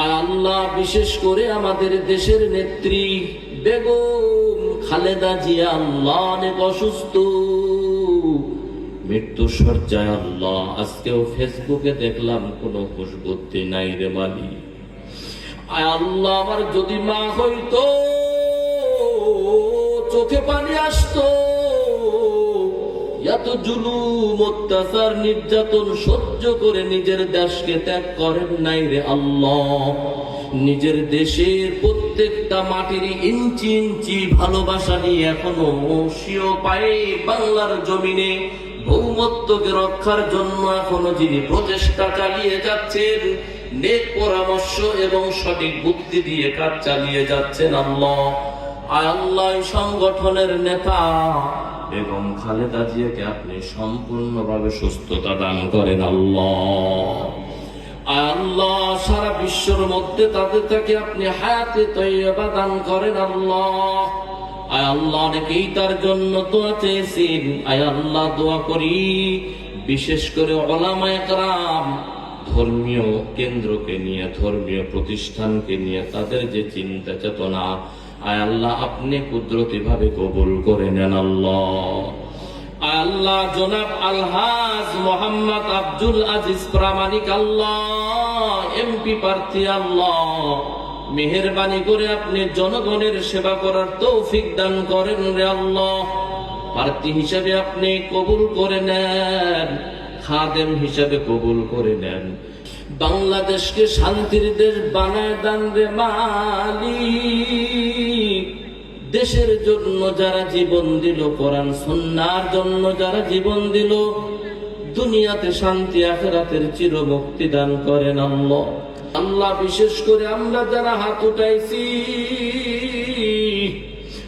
আর আল্লাহ বিশেষ করে আমাদের দেশের নেত্রী বেগম খালেদা জিয়া আল্লাহ অনেক অসুস্থ। মৃত্যু সজ্জায় আল্লাহ, আজকেও ফেসবুকে দেখলাম কোনো হুশ বুদ্ধি নাই রে মালি আল্লাহ, আমার যদি মা হইতো, চোখে পানি আসতো। এত জুলুম, অত্যাচার, নির্যাতন সহ্য করে নিজের দেশকে ত্যাগ করেন নাই রে আল্লাহ। নিজের দেশের প্রত্যেকটা মাটির ইঞ্চি ইঞ্চি ভালোবাসা নিয়ে এখনও সিও পায়ে বাংলার জমিনে ভৌমত্বকে রক্ষার জন্য এখনও যিনি প্রচেষ্টা চালিয়ে যাচ্ছেন, নেক পরামর্শ এবং সঠিক বুদ্ধি দিয়ে কাজ চালিয়ে যাচ্ছেন আল্লাহ। আল্লাহ সংগঠনের নেতা বেগম খালেদা জিয়াকে আপনি সম্পূর্ণভাবে সুস্থতা দান করেন আল্লাহ। আল্লাহ সারা বিশ্বর মধ্যে তাদের থেকে আপনি হায়াতে তৈবা দান করেন আল্লাহ। আয় আল্লাহ, অনেকেই তার জন্য দোয়া চেয়েছেন। আয় আল্লাহ, দোয়া করি। বিশেষ করে ওলামায়ে কেরাম ধর্মীয় কেন্দ্রকে নিয়ে, ধর্মীয় প্রতিষ্ঠানকে নিয়ে তাদের যে চিন্তা চেতনা আয় আল্লাহ, আপনি কুদরতি ভাবে কবুল করে নেন আল্লাহ। আল্লাহ, জনাব আলহাজ মোহাম্মদ আব্দুল আজিজ প্রামাণিক আল্লাহ, এমপি প্রার্থী আল্লাহ। মেহরবানি করে আপনি জনগণের সেবা করার তৌফিক দান করেন রে আল্লাহ। প্রার্থী হিসাবে আপনি কবুল করে নেন, খাদেম হিসাবে কবুল করে নেন। বাংলাদেশকে শান্তির দেশ বানায় দান রে মালিক। দেশের জন্য যারা জীবন দিল, কোরআন সন্ন্যার জন্য যারা জীবন দিল, দুনিয়াতে শান্তি, আখেরাতের চির মুক্তি দান করেন আল্লাহ। আল্লাহ, বিশেষ করে আমরা যারা হাত উঠাইছি,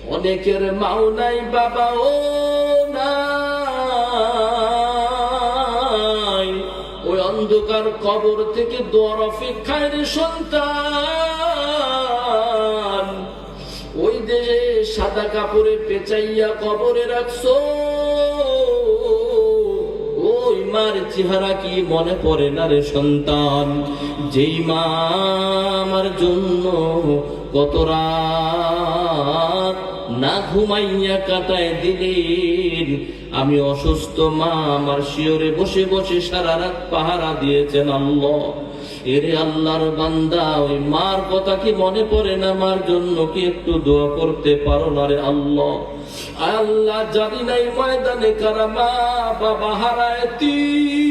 অনেকের মাও নাই বাবাও নাই ওই অন্ধকার কবর থেকে দোয়ার অপেক্ষায় রে সন্তান। ওই দেশে সাদা কাপড়ে পেঁচাইয়া কবরে রাখছো। ওই মার চেহারা কি মনে পড়ে না রে সন্তান? যেই মা আমার জন্য কত রাত না ঘুমাইয়া কাটায় দিলেন। আমি অসুস্থ মা, আমার শিওরে বসে বসে সারা রাত পাহারা দিয়েছেন আল্লাহ। এরে আল্লাহর বান্দা, ওই মার কথা কি মনে পড়ে না? মার জন্য কি একটু দোয়া করতে পারো না রে আল্লাহ? আল্লাহ জানি নাই ময়দানে কারা মা, বাবা হারায়তি ওই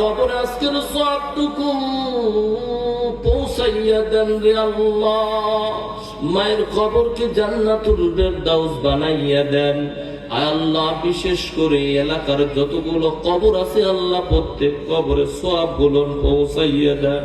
কবর আজকের সবটুকু পৌঁছাইয়া দেন রে আল্লাহ। মায়ের কবরকে জান্নাতুল ফেরদাউস বানাইয়া দেন। আল্লাহ, বিশেষ করে এলাকার যতগুলো কবর আছে, আল্লাহ প্রত্যেক কবরে সবগুলো পৌঁছাইয়া দেন।